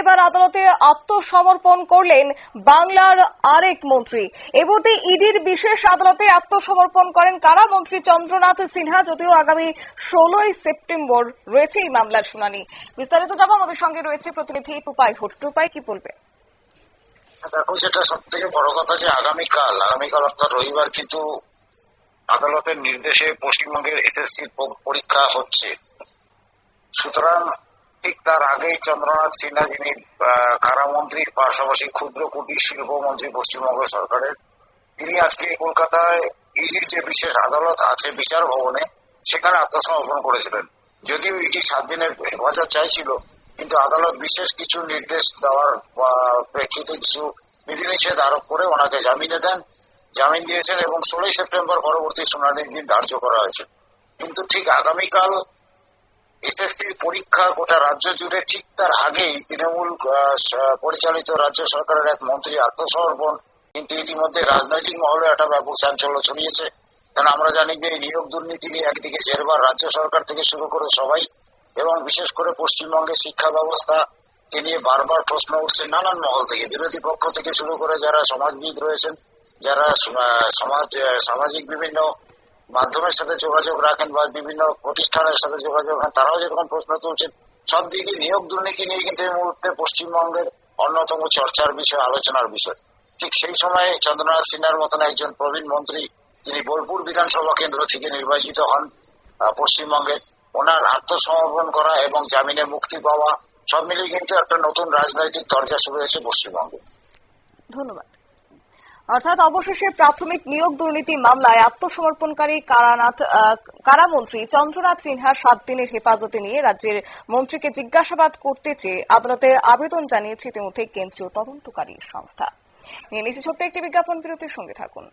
এবার আদালতে আত্মসমর্পণ করলেন বাংলার আরেক মন্ত্রী। এবতে ইডির বিশেষ আদালতে আত্মসমর্পণ করেন কারা? মন্ত্রী চন্দ্রনাথ সিনহা, যদিও আগামী ষোলোই সেপ্টেম্বর রয়েছে এই মামলার শুনানি। বিস্তারিত যাব আমাদের সঙ্গে রয়েছে প্রতিনিধি টুপাই ভোট টুপাই কি বলবে? দেখো যেটা সব থেকে বড় কথা যে আগামীকাল আগামীকাল অর্থাৎ রবিবার কিন্তু আদালতের নির্দেশে পশ্চিমবঙ্গের এসএসসি পরীক্ষা হচ্ছে। সুতরাং তার আগেই চন্দ্রনাথ সিনহা, যিনি কারামন্ত্রীর পাশাপাশি ক্ষুদ্র কুটির শিল্প মন্ত্রী পশ্চিমবঙ্গ সরকারের, তিনি আজকে কলকাতায় ইডির যে বিশেষ আদালত আছে, বিচার ভবনে, সেখানে আত্মসমর্পণ করেছিলেন। যদিও ইডি সাত দিনের হেফাজত চাইছিল, কিন্তু আদালত বিশেষ কিছু নির্দেশ দেওয়ার প্রেক্ষিতে কিছু বিধিনিষেধ আরোপ করে ওনাকে জামিনে দেন। জামিন দিয়েছেন এবং ষোলোই সেপ্টেম্বর পরবর্তী শুনানির দিন ধার্য করা হয়েছে। কিন্তু ঠিক আগামীকাল এসএসসির পরীক্ষা গোটা রাজ্য জুড়ে ঠিক তার আগেই তৃণমূল পরিচালিত রাজ্য সরকারের এক মন্ত্রী আত্মসমর্পণ। কিন্তু ইতিমধ্যে রাজনৈতিক মহলে একটা ব্যাপক চাঞ্চল্য ছড়িয়েছে। কারণ আমরা জানি যে এই নিয়োগ দুর্নীতি নিয়ে একদিকে জেরবার রাজ্য সরকার থেকে শুরু করে সবাই এবং বিশেষ করে পশ্চিমবঙ্গের শিক্ষা ব্যবস্থা কে নিয়ে বারবার প্রশ্ন উঠছে নানান মহল থেকে। বিরোধী পক্ষ থেকে শুরু করে যারা সমাজবিদ রয়েছেন, যারা সমাজ সামাজিক বিভিন্ন মাধ্যমের সাথে যোগাযোগ রাখেন বা বিভিন্ন প্রতিষ্ঠানের সাথে যোগাযোগ রাখেন, তারাও যেরকম প্রশ্ন তুলছেন, সব দিকে নিয়োগ দুর্নীতি নিয়ে কিন্তু এই মুহূর্তে পশ্চিমবঙ্গের অন্যতম চর্চার বিষয়, আলোচনার বিষয়। ঠিক সেই সময় চন্দ্রনাথ সিনহার মতন একজন প্রবীণ মন্ত্রী তিনি বোলপুর বিধানসভা কেন্দ্র থেকে নির্বাচিত হন পশ্চিমবঙ্গে, ওনার আত্মসমর্পণ করা এবং জামিনে মুক্তি পাওয়া, সব মিলিয়ে কিন্তু একটা নতুন রাজনৈতিক দরজা শুরু হয়েছে পশ্চিমবঙ্গে। ধন্যবাদ। অর্থাৎ অবশেষে প্রাথমিক নিয়োগ দুর্নীতি মামলায় আত্মসমর্পণকারী কারানাথ কারামন্ত্রী চন্দ্রনাথ সিনহা সাত দিনের হেফাজতে নিয়ে রাজ্যের মন্ত্রীকে জিজ্ঞাসাবাদ করতে চেয়ে আদালতে আবেদন জানিয়েছে ইতিমধ্যে কেন্দ্রীয় তদন্তকারী সংস্থা। নিয়ে নিচে ছোট্ট একটি বিজ্ঞাপন, বিরতির সঙ্গে থাকুন।